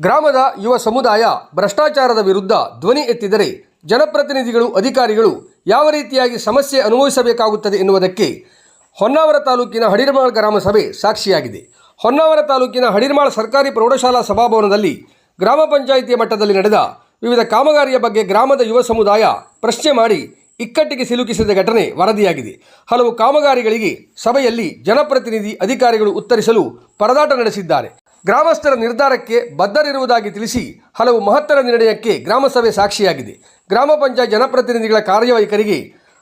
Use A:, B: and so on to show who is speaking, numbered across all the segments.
A: ಗ್ರಾಮದ ಯುವ ಸಮುದಾಯ ಭ್ರಷ್ಟಾಚಾರದ ವಿರುದ್ಧ ಧ್ವನಿ ಎತ್ತಿದರೆ ಜನಪ್ರತಿನಿಧಿಗಳು, ಅಧಿಕಾರಿಗಳು ಯಾವ ರೀತಿಯಾಗಿ ಸಮಸ್ಯೆ ಅನುಭವಿಸಬೇಕಾಗುತ್ತದೆ ಎನ್ನುವುದಕ್ಕೆ ಹೊನ್ನಾವರ ತಾಲೂಕಿನ ಹಡಿರ್ಮಾಳ್ ಗ್ರಾಮ ಸಭೆ ಸಾಕ್ಷಿಯಾಗಿದೆ. ಹೊನ್ನಾವರ ತಾಲೂಕಿನ ಹಡಿರ್ಮಾಳ್ ಸರ್ಕಾರಿ ಪ್ರೌಢಶಾಲಾ ಸಭಾಭವನದಲ್ಲಿ ಗ್ರಾಮ ಪಂಚಾಯಿತಿಯ ಮಟ್ಟದಲ್ಲಿ ನಡೆದ ವಿವಿಧ ಕಾಮಗಾರಿಯ ಬಗ್ಗೆ ಗ್ರಾಮದ ಯುವ ಸಮುದಾಯ ಪ್ರಶ್ನೆ ಮಾಡಿ ಇಕ್ಕಟ್ಟಿಗೆ ಸಿಲುಕಿಸಿದ ಘಟನೆ ವರದಿಯಾಗಿದೆ. ಹಲವು ಕಾಮಗಾರಿಗಳಿಗೆ ಸಭೆಯಲ್ಲಿ ಜನಪ್ರತಿನಿಧಿ, ಅಧಿಕಾರಿಗಳು ಉತ್ತರಿಸಲು ಪರದಾಟ ನಡೆಸಿದ್ದಾರೆ. ಗ್ರಾಮಸ್ಥರ ನಿರ್ಧಾರಕ್ಕೆ ಬದ್ಧರಿರುವುದಾಗಿ ತಿಳಿಸಿ ಹಲವು ಮಹತ್ತರ ನಿರ್ಣಯಕ್ಕೆ ಗ್ರಾಮಸಭೆ ಸಾಕ್ಷಿಯಾಗಿದೆ. ಗ್ರಾಮ ಪಂಚಾಯತ್ ಜನಪ್ರತಿನಿಧಿಗಳ ಕಾರ್ಯವೈಖರಿಗೆ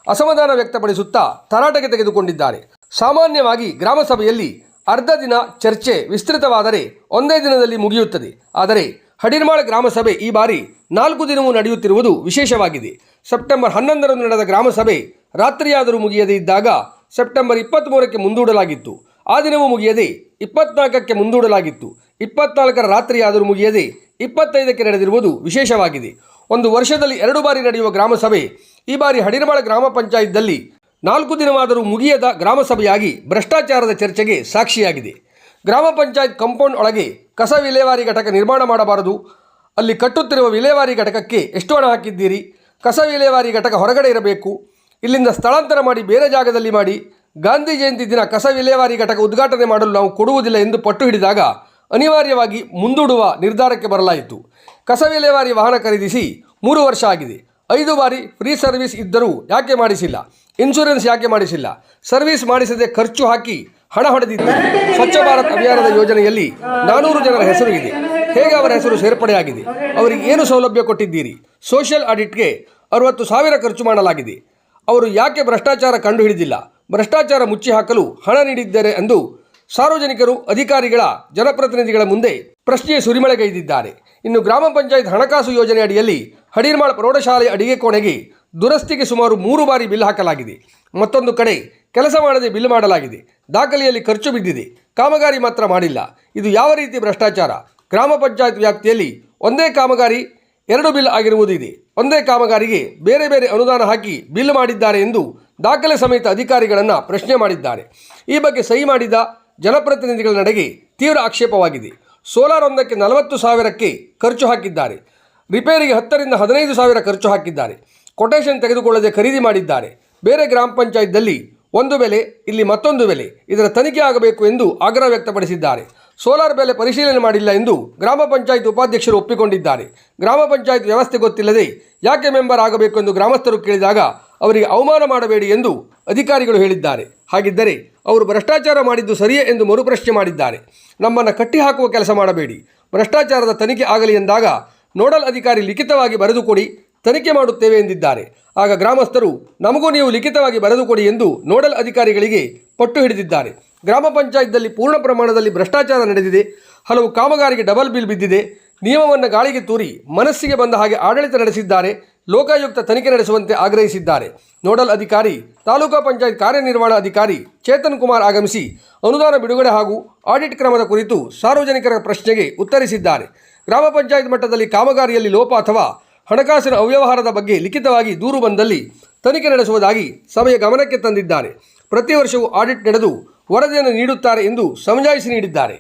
A: ಅಸಮಾಧಾನ ವ್ಯಕ್ತಪಡಿಸುತ್ತಾ ತರಾಟೆಗೆ ತೆಗೆದುಕೊಂಡಿದ್ದಾರೆ. ಸಾಮಾನ್ಯವಾಗಿ ಗ್ರಾಮಸಭೆಯಲ್ಲಿ ಅರ್ಧ ದಿನ ಚರ್ಚೆ ವಿಸ್ತೃತವಾದರೆ ಒಂದೇ ದಿನದಲ್ಲಿ ಮುಗಿಯುತ್ತದೆ. ಆದರೆ ಹಡಿರ್ಮಾಳ ಗ್ರಾಮಸಭೆ ಈ ಬಾರಿ ನಾಲ್ಕು ದಿನವೂ ನಡೆಯುತ್ತಿರುವುದು ವಿಶೇಷವಾಗಿದೆ. ಸೆಪ್ಟೆಂಬರ್ ಹನ್ನೊಂದರಂದು ನಡೆದ ಗ್ರಾಮಸಭೆ ರಾತ್ರಿಯಾದರೂ ಮುಗಿಯದೇ ಇದ್ದಾಗ ಸೆಪ್ಟೆಂಬರ್ ಇಪ್ಪತ್ತ್ಮೂರಕ್ಕೆ ಮುಂದೂಡಲಾಗಿತ್ತು. ಆ ದಿನವೂ ಮುಗಿಯದೆ ಇಪ್ಪತ್ನಾಲ್ಕಕ್ಕೆ ಮುಂದೂಡಲಾಗಿತ್ತು. ಇಪ್ಪತ್ನಾಲ್ಕರ ರಾತ್ರಿಯಾದರೂ ಮುಗಿಯದೆ ಇಪ್ಪತ್ತೈದಕ್ಕೆ ನಡೆದಿರುವುದು ವಿಶೇಷವಾಗಿದೆ. ಒಂದು ವರ್ಷದಲ್ಲಿ ಎರಡು ಬಾರಿ ನಡೆಯುವ ಗ್ರಾಮಸಭೆ, ಈ ಬಾರಿ ಹಡಿರ್ಮಾಳ ಗ್ರಾಮ ಪಂಚಾಯತ್ದಲ್ಲಿ ನಾಲ್ಕು ದಿನವಾದರೂ ಮುಗಿಯದ ಗ್ರಾಮಸಭೆಯಾಗಿ ಭ್ರಷ್ಟಾಚಾರದ ಚರ್ಚೆಗೆ ಸಾಕ್ಷಿಯಾಗಿದೆ. ಗ್ರಾಮ ಪಂಚಾಯತ್ ಕಾಂಪೌಂಡ್ ಒಳಗೆ ಕಸ ವಿಲೇವಾರಿ ಘಟಕ ನಿರ್ಮಾಣ ಮಾಡಬಾರದು. ಅಲ್ಲಿ ಕಟ್ಟುತ್ತಿರುವ ವಿಲೇವಾರಿ ಘಟಕಕ್ಕೆ ಎಷ್ಟು ಹಣ ಹಾಕಿದ್ದೀರಿ? ಕಸ ವಿಲೇವಾರಿ ಘಟಕ ಹೊರಗಡೆ ಇರಬೇಕು. ಇಲ್ಲಿಂದ ಸ್ಥಳಾಂತರ ಮಾಡಿ ಬೇರೆ ಜಾಗದಲ್ಲಿ ಮಾಡಿ. ಗಾಂಧಿ ಜಯಂತಿ ದಿನ ಕಸ ವಿಲೇವಾರಿ ಘಟಕ ಉದ್ಘಾಟನೆ ಮಾಡಲು ನಾವು ಕೊಡುವುದಿಲ್ಲ ಎಂದು ಪಟ್ಟು ಹಿಡಿದಾಗ ಅನಿವಾರ್ಯವಾಗಿ ಮುಂದೂಡುವ ನಿರ್ಧಾರಕ್ಕೆ ಬರಲಾಯಿತು. ಕಸ ವಿಲೇವಾರಿ ವಾಹನ ಖರೀದಿಸಿ ಮೂರು ವರ್ಷ ಆಗಿದೆ. ಐದು ಬಾರಿ ಫ್ರೀ ಸರ್ವಿಸ್ ಇದ್ದರೂ ಯಾಕೆ ಮಾಡಿಸಿಲ್ಲ? ಇನ್ಶೂರೆನ್ಸ್ ಯಾಕೆ ಮಾಡಿಸಿಲ್ಲ? ಸರ್ವಿಸ್ ಮಾಡಿಸದೆ ಖರ್ಚು ಹಾಕಿ ಹಣ ಹೊಡೆದಿದ್ದಾರೆ ಸ್ವಚ್ಛ ಭಾರತ್ ಅಭಿಯಾನದ ಯೋಜನೆಯಲ್ಲಿ ನಾನೂರು ಜನರ ಹೆಸರು ಇದೆ. ಹೇಗೆ ಅವರ ಹೆಸರು ಸೇರ್ಪಡೆಯಾಗಿದೆ? ಅವರಿಗೆ ಏನು ಸೌಲಭ್ಯ ಕೊಟ್ಟಿದ್ದೀರಿ? ಸೋಷಿಯಲ್ ಆಡಿಟ್ಗೆ ಅರವತ್ತು ಸಾವಿರ ಖರ್ಚು ಮಾಡಲಾಗಿದೆ. ಅವರು ಯಾಕೆ ಭ್ರಷ್ಟಾಚಾರ ಕಂಡುಹಿಡಿದಿಲ್ಲ? ಭ್ರಷ್ಟಾಚಾರ ಮುಚ್ಚಿ ಹಾಕಲು ಹಣ ನೀಡಿದ್ದಾರೆ ಎಂದು ಸಾರ್ವಜನಿಕರು, ಅಧಿಕಾರಿಗಳ ಜನಪ್ರತಿನಿಧಿಗಳ ಮುಂದೆ ಪ್ರಶ್ನೆಯ ಸುರಿಮಳೆಗೈದಿದ್ದಾರೆ ಇನ್ನು ಗ್ರಾಮ ಪಂಚಾಯತ್ ಹಣಕಾಸು ಯೋಜನೆ ಅಡಿಯಲ್ಲಿ ಹಡಿರ್ಮಾಳ್ ಪ್ರೌಢಶಾಲೆ ಅಡಿಗೆ ಕೋಣೆಗೆ ದುರಸ್ತಿಗೆ ಸುಮಾರು ಮೂರು ಬಾರಿ ಬಿಲ್ ಹಾಕಲಾಗಿದೆ. ಮತ್ತೊಂದು ಕಡೆ ಕೆಲಸ ಮಾಡದೆ ಬಿಲ್ ಮಾಡಲಾಗಿದೆ. ದಾಖಲೆಯಲ್ಲಿ ಖರ್ಚು ಬಿದ್ದಿದೆ. ಕಾಮಗಾರಿ ಮಾತ್ರ ಮಾಡಿಲ್ಲ. ಇದು ಯಾವ ರೀತಿ ಭ್ರಷ್ಟಾಚಾರ? ಗ್ರಾಮ ಪಂಚಾಯತ್ ವ್ಯಾಪ್ತಿಯಲ್ಲಿ ಒಂದೇ ಕಾಮಗಾರಿ, ಎರಡು ಬಿಲ್ ಆಗಿರುವುದಿದೆ ಒಂದೇ ಕಾಮಗಾರಿಗೆ ಬೇರೆ ಬೇರೆ ಅನುದಾನ ಹಾಕಿ ಬಿಲ್ ಮಾಡಿದ್ದಾರೆ ಎಂದು ದಾಖಲೆ ಸಮೇತ ಅಧಿಕಾರಿಗಳನ್ನು ಪ್ರಶ್ನೆ ಮಾಡಿದ್ದಾರೆ. ಈ ಬಗ್ಗೆ ಸಹಿ ಮಾಡಿದ ಜನಪ್ರತಿನಿಧಿಗಳ ನಡೆಗೆ ತೀವ್ರ ಆಕ್ಷೇಪವಾಗಿದೆ. ಸೋಲಾರ್ ಒಂದಕ್ಕೆ ನಲವತ್ತು ಸಾವಿರಕ್ಕೆ ಖರ್ಚು ಹಾಕಿದ್ದಾರೆ. ರಿಪೇರಿಗೆ ಹತ್ತರಿಂದ ಹದಿನೈದು ಸಾವಿರ ಖರ್ಚು ಹಾಕಿದ್ದಾರೆ. ಕೊಟೇಶನ್ ತೆಗೆದುಕೊಳ್ಳದೆ ಖರೀದಿ ಮಾಡಿದ್ದಾರೆ. ಬೇರೆ ಗ್ರಾಮ ಪಂಚಾಯತ್ದಲ್ಲಿ ಒಂದು ಬೆಲೆ, ಇಲ್ಲಿ ಮತ್ತೊಂದು ಬೆಲೆ. ಇದರ ತನಿಖೆ ಆಗಬೇಕು ಎಂದು ಆಗ್ರಹ ವ್ಯಕ್ತಪಡಿಸಿದ್ದಾರೆ. ಸೋಲಾರ್ ಬೆಲೆ ಪರಿಶೀಲನೆ ಮಾಡಿಲ್ಲ ಎಂದು ಗ್ರಾಮ ಪಂಚಾಯತ್ ಉಪಾಧ್ಯಕ್ಷರು ಒಪ್ಪಿಕೊಂಡಿದ್ದಾರೆ. ಗ್ರಾಮ ಪಂಚಾಯತ್ ವ್ಯವಸ್ಥೆ ಗೊತ್ತಿಲ್ಲದೆ ಯಾಕೆ ಮೆಂಬರ್ ಆಗಬೇಕು ಎಂದು ಗ್ರಾಮಸ್ಥರು ಕೇಳಿದಾಗ ಅವರಿಗೆ ಅವಮಾನ ಮಾಡಬೇಡಿ ಎಂದು ಅಧಿಕಾರಿಗಳು ಹೇಳಿದ್ದಾರೆ. ಹಾಗಿದ್ದರೆ ಅವರು ಭ್ರಷ್ಟಾಚಾರ ಮಾಡಿದ್ದು ಸರಿಯೇ ಎಂದು ಮರುಪ್ರಶ್ನೆ ಮಾಡಿದ್ದಾರೆ. ನಮ್ಮನ್ನು ಕಟ್ಟಿಹಾಕುವ ಕೆಲಸ ಮಾಡಬೇಡಿ. ಭ್ರಷ್ಟಾಚಾರದ ತನಿಖೆ ಆಗಲಿ ಎಂದಾಗ ನೋಡಲ್ ಅಧಿಕಾರಿ ಲಿಖಿತವಾಗಿ ಬರೆದುಕೊಡಿ ತನಿಖೆ ಮಾಡುತ್ತೇವೆ ಎಂದಿದ್ದಾರೆ. ಆಗ ಗ್ರಾಮಸ್ಥರು, ನಮಗೂ ನೀವು ಲಿಖಿತವಾಗಿ ಬರೆದುಕೊಡಿ ಎಂದು ನೋಡಲ್ ಅಧಿಕಾರಿಗಳಿಗೆ ಪಟ್ಟು ಹಿಡಿದಿದ್ದಾರೆ. ಗ್ರಾಮ ಪಂಚಾಯತ್ನಲ್ಲಿ ಪೂರ್ಣ ಪ್ರಮಾಣದಲ್ಲಿ ಭ್ರಷ್ಟಾಚಾರ ನಡೆದಿದೆ. ಹಲವು ಕಾಮಗಾರಿಗೆ ಡಬಲ್ ಬಿಲ್ ಬಿದ್ದಿದೆ. ನಿಯಮವನ್ನು ಗಾಳಿಗೆ ತೂರಿ ಮನಸ್ಸಿಗೆ ಬಂದ ಹಾಗೆ ಆಡಳಿತ ನಡೆಸಿದ್ದಾರೆ. ಲೋಕಾಯುಕ್ತ ತನಿಖೆ ನಡೆಸುವಂತೆ ಆಗ್ರಹಿಸಿದ್ದಾರೆ. ನೋಡಲ್ ಅಧಿಕಾರಿ, ತಾಲೂಕಾ ಪಂಚಾಯತ್ ಕಾರ್ಯನಿರ್ವಹಣಾ ಅಧಿಕಾರಿ ಚೇತನ್ ಕುಮಾರ್ ಆಗಮಿಸಿ ಅನುದಾನ ಬಿಡುಗಡೆ ಹಾಗೂ ಆಡಿಟ್ ಕ್ರಮದ ಕುರಿತು ಸಾರ್ವಜನಿಕರ ಪ್ರಶ್ನೆಗೆ ಉತ್ತರಿಸಿದ್ದಾರೆ. ಗ್ರಾಮ ಪಂಚಾಯತ್ ಮಟ್ಟದಲ್ಲಿ ಕಾಮಗಾರಿಯಲ್ಲಿ ಲೋಪ ಅಥವಾ ಹಣಕಾಸಿನ ಅವ್ಯವಹಾರದ ಬಗ್ಗೆ ಲಿಖಿತವಾಗಿ ದೂರು ಬಂದಲ್ಲಿ ತನಿಖೆ ನಡೆಸುವುದಾಗಿ ಸಭೆಯ ಗಮನಕ್ಕೆ ತಂದಿದ್ದಾರೆ. ಪ್ರತಿ ವರ್ಷವೂ ಆಡಿಟ್ ನಡೆದು ವರದಿಯನ್ನು ನೀಡುತ್ತಾರೆ ಎಂದು ಸಮಜಾಯಿಸಿ ನೀಡಿದ್ದಾರೆ.